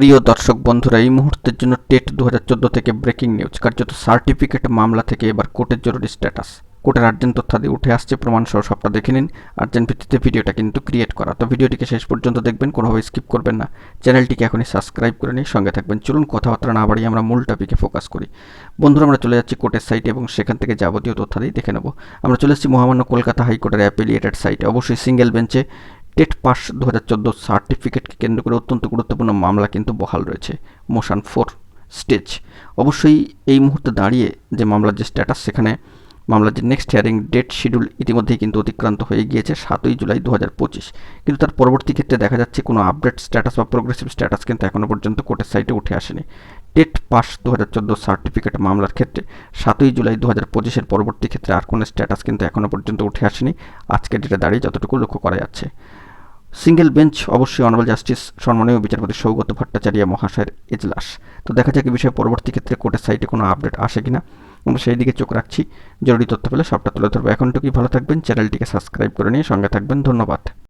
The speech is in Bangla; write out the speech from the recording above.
প্রিয় দর্শক বন্ধুরা, এই মুহূর্তের জন্য টেট দু হাজার চোদ্দ থেকে ব্রেকিং নিউজ, কার্যত সার্টিফিকেট মামলা থেকে এবার কোর্টের জরুরি স্ট্যাটাস। কোর্টের আর্জেন্ট তথ্যাদি উঠে আসছে প্রমাণ সহ সবটা দেখে নিন। আর্জেন্ট ভিত্তিতে ভিডিওটা কিন্তু ক্রিয়েট করা। তো ভিডিওটিকে শেষ পর্যন্ত দেখবেন কোনোভাবে স্কিপ করবেন না। চ্যানেলটিকে এখনই সাবস্ক্রাইব করে নিয়ে সঙ্গে থাকবেন। চলুন কথাবার্তা না বাড়িয়ে আমরা মূল টপিকে ফোকাস করি। বন্ধুরা, আমরা চলে যাচ্ছি কোর্টের সাইটে এবং সেখান থেকে যাবতীয় তথ্যাদি দেখে নেব। আমরা চলে এসেছি মহামান্য কলকাতা হাইকোর্টের অ্যাপিলিয়েটেড সাইটে অবশ্যই সিঙ্গেল বেঞ্চে টেট পাস দু হাজার চোদ্দ সার্টিফিকেটকে কেন্দ্র করে অত্যন্ত গুরুত্বপূর্ণ মামলা কিন্তু বহাল রয়েছে। Motion for stage. অবশ্যই এই মুহূর্তে দাঁড়িয়ে যে মামলার যে স্ট্যাটাস সেখানে মামলার যে নেক্সট হিয়ারিং ডেট শিডিউল ইতিমধ্যেই কিন্তু অতিক্রান্ত হয়ে গিয়েছে সাতই জুলাই দু হাজার পঁচিশ। কিন্তু তার পরবর্তী ক্ষেত্রে দেখা যাচ্ছে কোনো আপডেট স্ট্যাটাস বা প্রোগ্রেসিভ স্ট্যাটাস কিন্তু এখনও পর্যন্ত কোর্টের সাইটে উঠে আসেনি। টেট পাস দু হাজার চোদ্দ সার্টিফিকেট মামলার ক্ষেত্রে সাতই জুলাই দু হাজার পঁচিশের পরবর্তী ক্ষেত্রে আর কোনো স্ট্যাটাস কিন্তু এখনও পর্যন্ত উঠে আসেনি। আজকের ডেটে দাঁড়িয়ে যতটুকু লক্ষ্য করা যাচ্ছে। সিঙ্গেল বেঞ্চ, অবশ্যই অনারেবল জাস্টিস, সম্মানীয় বিচারপতি সৌগত ভট্টাচার্য, মহাশয়ের এজলাস। তো দেখা যাক এই বিষয়ে পরবর্তী ক্ষেত্রে কোর্টের সাইটে কোনো আপডেট আসে কিনা। আমরা সেই দিকে চোখ রাখছি। জরুরি তথ্য পেলে সবটা তুলে ধরবো। এখনটুকুই ভালো থাকবেন। চ্যানেলটিকে সাবস্ক্রাইব করে নিয়ে সঙ্গে থাকবেন। ধন্যবাদ।